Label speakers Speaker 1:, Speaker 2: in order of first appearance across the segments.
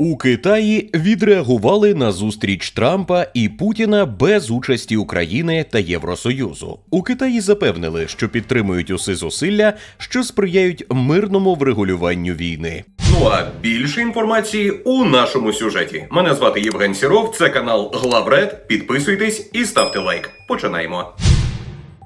Speaker 1: У Китаї відреагували на зустріч Трампа і Путіна без участі України та Євросоюзу. У Китаї запевнили, що підтримують уси зусилля, що сприяють мирному врегулюванню війни. Ну а більше інформації у нашому сюжеті. Мене звати Євген Сіров. Це канал Главред. Підписуйтесь і ставте лайк. Починаємо.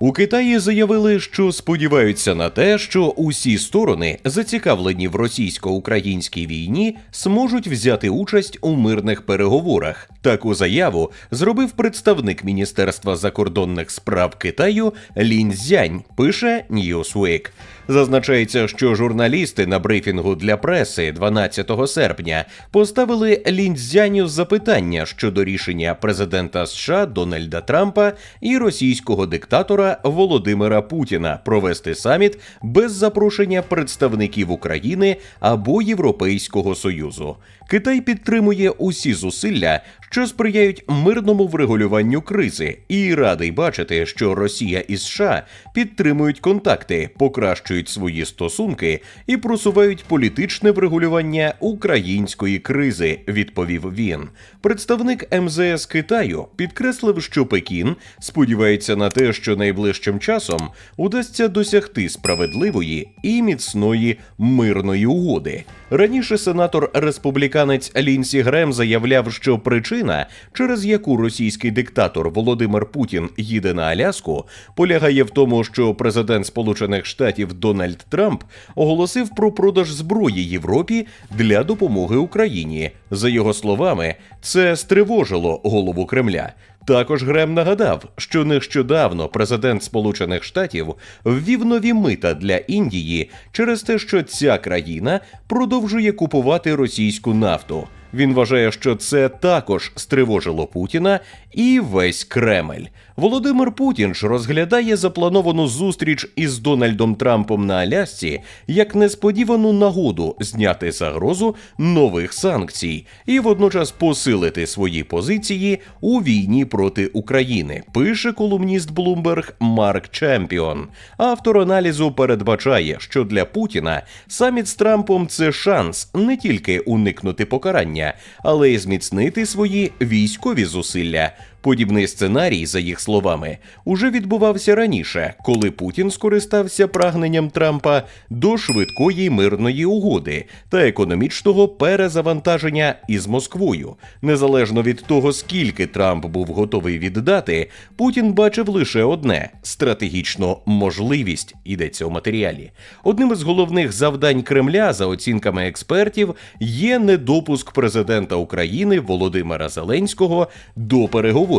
Speaker 1: У Китаї заявили, що сподіваються на те, що усі сторони, зацікавлені в російсько-українській війні, зможуть взяти участь у мирних переговорах. Таку заяву зробив представник Міністерства закордонних справ Китаю Лінь Зянь, пише Newsweek. Зазначається, що журналісти на брифінгу для преси 12 серпня поставили Лінцзяню запитання щодо рішення президента США Дональда Трампа і російського диктатора Володимира Путіна провести саміт без запрошення представників України або Європейського союзу. Китай підтримує усі зусилля, що сприяють мирному врегулюванню кризи, і радий бачити, що Росія і США підтримують контакти, покращують свої стосунки і просувають політичне врегулювання української кризи, відповів він. Представник МЗС Китаю підкреслив, що Пекін сподівається на те, що найближчим часом удасться досягти справедливої і міцної мирної угоди. Раніше сенатор республіканець Лінсі Грем заявляв, що причина, через яку російський диктатор Володимир Путін їде на Аляску, полягає в тому, що президент Сполучених Штатів Дональд Трамп оголосив про продаж зброї Європі для допомоги Україні. За його словами, це стривожило голову Кремля. Також Грем нагадав, що нещодавно президент Сполучених Штатів ввів нові мита для Індії через те, що ця країна продовжує купувати російську нафту. Він вважає, що це також стривожило Путіна і весь Кремль. Володимир Путін ж розглядає заплановану зустріч із Дональдом Трампом на Алясці як несподівану нагоду зняти загрозу нових санкцій і водночас посилити свої позиції у війні проти України. Пише колумніст Bloomberg Марк Чемпіон. Автор аналізу передбачає, що для Путіна саміт з Трампом це шанс не тільки уникнути покарання, але й зміцнити свої військові зусилля. Подібний сценарій, за їх словами, уже відбувався раніше, коли Путін скористався прагненням Трампа до швидкої мирної угоди та економічного перезавантаження із Москвою. Незалежно від того, скільки Трамп був готовий віддати, Путін бачив лише одне стратегічну можливість. Йдеться у матеріалі. Одним із головних завдань Кремля, за оцінками експертів, є недопуск президента України Володимира Зеленського до переговорів.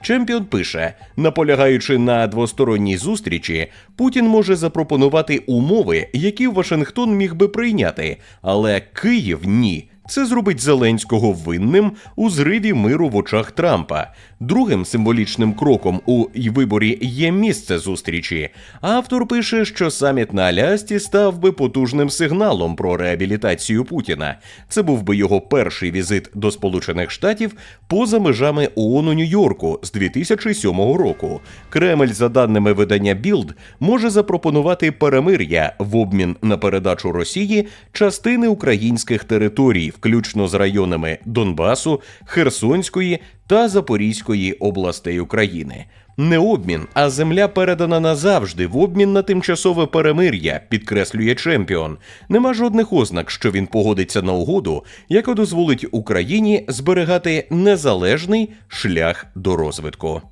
Speaker 1: Чемпіон пише, наполягаючи на двосторонній зустрічі, Путін може запропонувати умови, які Вашингтон міг би прийняти, але Київ ні. Це зробить Зеленського винним у зриві миру в очах Трампа. Другим символічним кроком у виборі є місце зустрічі. Автор пише, що саміт на Алясці став би потужним сигналом про реабілітацію Путіна. Це був би його перший візит до Сполучених Штатів поза межами ООН у Нью-Йорку з 2007 року. Кремль, за даними видання Білд, може запропонувати перемир'я в обмін на передачу Росії частини українських територій, включно з районами Донбасу, Херсонської та Запорізької областей України. Не обмін, а земля передана назавжди в обмін на тимчасове перемир'я, підкреслює чемпіон. Нема жодних ознак, що він погодиться на угоду, яка дозволить Україні зберігати незалежний шлях до розвитку.